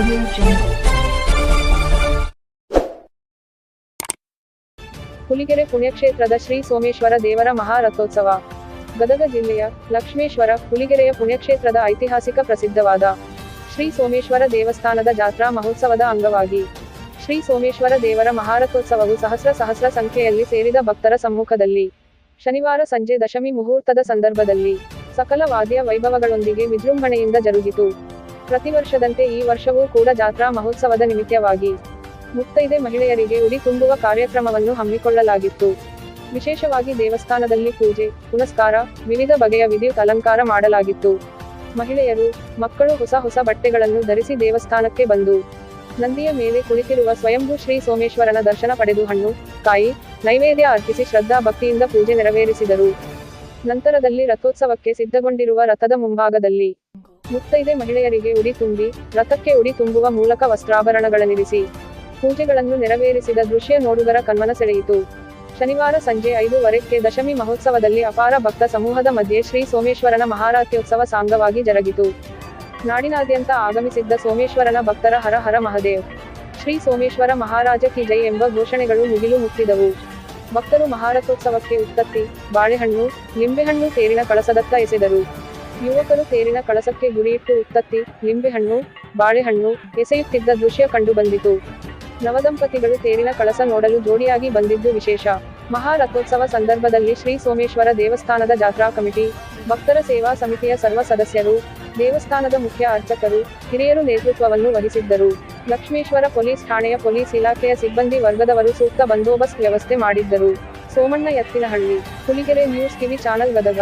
Audio. Huligere ಪುಣ್ಯಕ್ಷೇತ್ರದ Shri Someshwara ದೇವರ ಮಹಾರಥೋತ್ಸವ ಗದಗ ಜಿಲ್ಲೆಯ ಲಕ್ಷ್ಮೇಶ್ವರ ಹುಲಿಗೆರೆಯ ಪುಣ್ಯಕ್ಷೇತ್ರದ ಐತಿಹಾಸಿಕ ಪ್ರಸಿದ್ಧವಾದ ಶ್ರೀ ಸೋಮೇಶ್ವರ ದೇವಸ್ಥಾನದ ಜಾತ್ರಾ ಮಹೋತ್ಸವದ ಅಂಗವಾಗಿ ಶ್ರೀ ಸೋಮೇಶ್ವರ ದೇವರ ಮಹಾರಥೋತ್ಸವವು ಸಹಸ್ರ ಸಹಸ್ರ ಸಂಖ್ಯೆಯಲ್ಲಿ ಸೇರಿದ ಭಕ್ತರ ಸಮ್ಮುಖದಲ್ಲಿ ಶನಿವಾರ ಸಂಜೆ ದಶಮಿ ಮುಹೂರ್ತದ ಸಂದರ್ಭದಲ್ಲಿ ಸಕಲ ವಾದ್ಯ ವೈಭವಗಳೊಂದಿಗೆ ವಿಜೃಂಭಣೆಯಿಂದ ಜರುಗಿತು ಪ್ರತಿ ವರ್ಷದಂತೆ ಈ ವರ್ಷವೂ ಕೂಡ ಜಾತ್ರಾ ಮಹೋತ್ಸವದ ನಿಮಿತ್ತವಾಗಿ ಮುತ್ತೈದೆ ಮಹಿಳೆಯರಿಗೆ ಉಡಿ ತುಂಬುವ ಕಾರ್ಯಕ್ರಮವನ್ನು ಹಮ್ಮಿಕೊಳ್ಳಲಾಗಿತ್ತು. ವಿಶೇಷವಾಗಿ ದೇವಸ್ಥಾನದಲ್ಲಿ ಪೂಜೆ, ಪುನಸ್ಕಾರ, ವಿವಿಧ ಬಗೆಯ ವಿದ್ಯುತ್ ಅಲಂಕಾರ ಮಾಡಲಾಗಿತ್ತು. ಮಹಿಳೆಯರು, ಮಕ್ಕಳು ಹೊಸ ಹೊಸ ಬಟ್ಟೆಗಳನ್ನು ಧರಿಸಿ ದೇವಸ್ಥಾನಕ್ಕೆ ಬಂದು ನಂದಿಯ ಮೇಲೆ ಕುಳಿತಿರುವ ಸ್ವಯಂಭೂ ಶ್ರೀ ಸೋಮೇಶ್ವರನ ದರ್ಶನ ಪಡೆದು ಹಣ್ಣು, ಕಾಯಿ, ನೈವೇದ್ಯ ಅರ್ಪಿಸಿ ಶ್ರದ್ಧಾ ಭಕ್ತಿಯಿಂದ ಪೂಜೆ ನೆರವೇರಿಸಿದರು. ನಂತರದಲ್ಲಿ ರಥೋತ್ಸವಕ್ಕೆ ಸಿದ್ಧಗೊಂಡಿರುವ ರಥದ ಮುಂಭಾಗದಲ್ಲಿ ಮುತ್ತೈದೆ ಮಹಿಳೆಯರಿಗೆ ಉಡಿ ತುಂಬಿ, ರಥಕ್ಕೆ ಉಡಿ ತುಂಬುವ ಮೂಲಕ ವಸ್ತ್ರಾಭರಣಗಳನ್ನಿರಿಸಿ, ಪೂಜೆಗಳನ್ನು ನೆರವೇರಿಸಿದ ದೃಶ್ಯ ನೋಡುಗರ ಕಣ್ಮನ ಸೆಳೆಯಿತು. ಶನಿವಾರ ಸಂಜೆ ಐದೂವರೆಕ್ಕೆ ದಶಮಿ ಮಹೋತ್ಸವದಲ್ಲಿ ಅಪಾರ ಭಕ್ತ ಸಮೂಹದ ಮಧ್ಯೆ ಶ್ರೀ ಸೋಮೇಶ್ವರನ ಮಹಾರಾತ್ಯೋತ್ಸವ ಸಾಂಗವಾಗಿ ಜರುಗಿತು. ನಾಡಿನಾದ್ಯಂತ ಆಗಮಿಸಿದ್ದ ಸೋಮೇಶ್ವರನ ಭಕ್ತರ ಹರ ಹರ ಮಹದೇವ್. ಶ್ರೀ ಸೋಮೇಶ್ವರ ಮಹಾರಾಜ ಕಿ ಜೈ ಎಂಬ ಘೋಷಣೆಗಳು ಮುಗಿಲು ಮುಟ್ಟಿದವು. ಭಕ್ತರು ಮಹಾರಥೋತ್ಸವಕ್ಕೆ ಉತ್ಪತ್ತಿ ಬಾಳೆಹಣ್ಣು, ನಿಂಬೆಹಣ್ಣು ತೇರಿನ ಕಳಸದತ್ತ ಎಸೆದರು. ಯುವಕರು ತೇರಿನ ಕಳಸಕ್ಕೆ ಗುರಿಯಿಟ್ಟು ಉತ್ಪತ್ತಿ ಲಿಂಬೆಹಣ್ಣು ಬಾಳೆಹಣ್ಣು ಎಸೆಯುತ್ತಿದ್ದ ದೃಶ್ಯ ಕಂಡುಬಂದಿತು ನವದಂಪತಿಗಳು ತೇರಿನ ಕಳಸ ನೋಡಲು ಜೋಡಿಯಾಗಿ ಬಂದಿದ್ದು ವಿಶೇಷ. ಮಹಾರಥೋತ್ಸವ ಸಂದರ್ಭದಲ್ಲಿ ಶ್ರೀ ಸೋಮೇಶ್ವರ ದೇವಸ್ಥಾನದ ಜಾತ್ರಾ ಕಮಿಟಿ ಭಕ್ತರ ಸೇವಾ ಸಮಿತಿಯ ಸರ್ವ ಸದಸ್ಯರು, ದೇವಸ್ಥಾನದ ಮುಖ್ಯ ಅರ್ಚಕರು, ಹಿರಿಯರು ನೇತೃತ್ವವನ್ನು ವಹಿಸಿದ್ದರು. ಲಕ್ಷ್ಮೇಶ್ವರ ಪೊಲೀಸ್ ಠಾಣೆಯ ಪೊಲೀಸ್ ಇಲಾಖೆಯ ಸಿಬ್ಬಂದಿ ವರ್ಗದವರು ಸೂಕ್ತ ಬಂದೋಬಸ್ತ್ ವ್ಯವಸ್ಥೆ ಮಾಡಿದ್ದರು. Somanna Ettinahalli Huligere news TV channel Gadag.